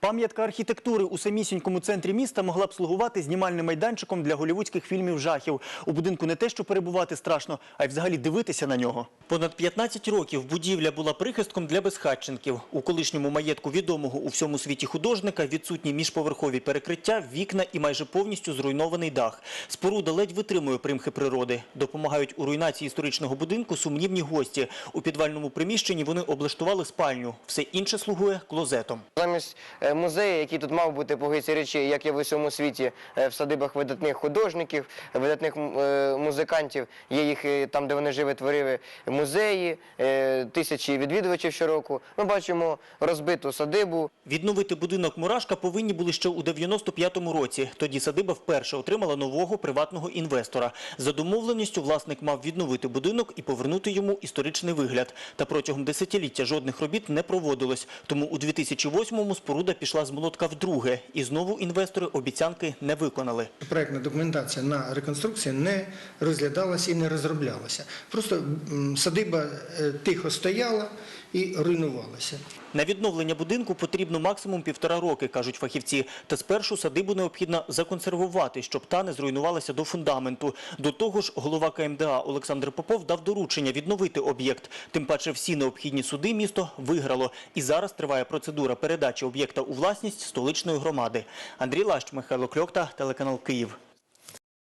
Пам'ятка архітектури у самісінькому центрі міста могла б слугувати знімальним майданчиком для голівудських фільмів жахів. У будинку не те, що перебувати страшно, а й взагалі дивитися на нього. Понад 15 років будівля була прихистком для безхатченків. У колишньому маєтку відомого у всьому світі художника відсутні міжповерхові перекриття, вікна і майже повністю зруйнований дах. Споруда ледь витримує примхи природи. Допомагають у руйнації історичного будинку сумнівні гості. У підвальному приміщенні вони облаштували спальню. Все інше слугує клозетом. Замість е, музею, який тут мав бути по гиці речей, як і в усьому світі, е, в садибах видатних художників, видатних е, музикантів, є їх там, де вони живі, творили музеї, тисячі відвідувачів щороку. Ми бачимо розбиту садибу, Відновити будинок Мурашка повинні були ще у 95-му році. Тоді садиба вперше отримала нового приватного інвестора. За домовленістю власник мав відновити будинок і повернути йому історичний вигляд. Та протягом десятиліття жодних робіт не проводилось. Тому у 2008-му споруда пішла з молотка вдруге. І знову інвестори обіцянки не виконали. Проектна документація на реконструкцію не розглядалася і не розроблялася. Просто садиба е, тихо стояла і руйнувалася. На відновлення будинку потрібно максимум півтора роки, кажуть фахівці. Та спершу садибу необхідно законсервувати, щоб та не зруйнувалася до фундаменту. До того ж, голова КМДА Олександр Попов дав доручення відновити об'єкт. Тим паче всі необхідні суди місто виграло. І зараз триває процедура передачі об'єкта у власність столичної громади. Андрій Лащ, Михайло Кльокта, телеканал Київ.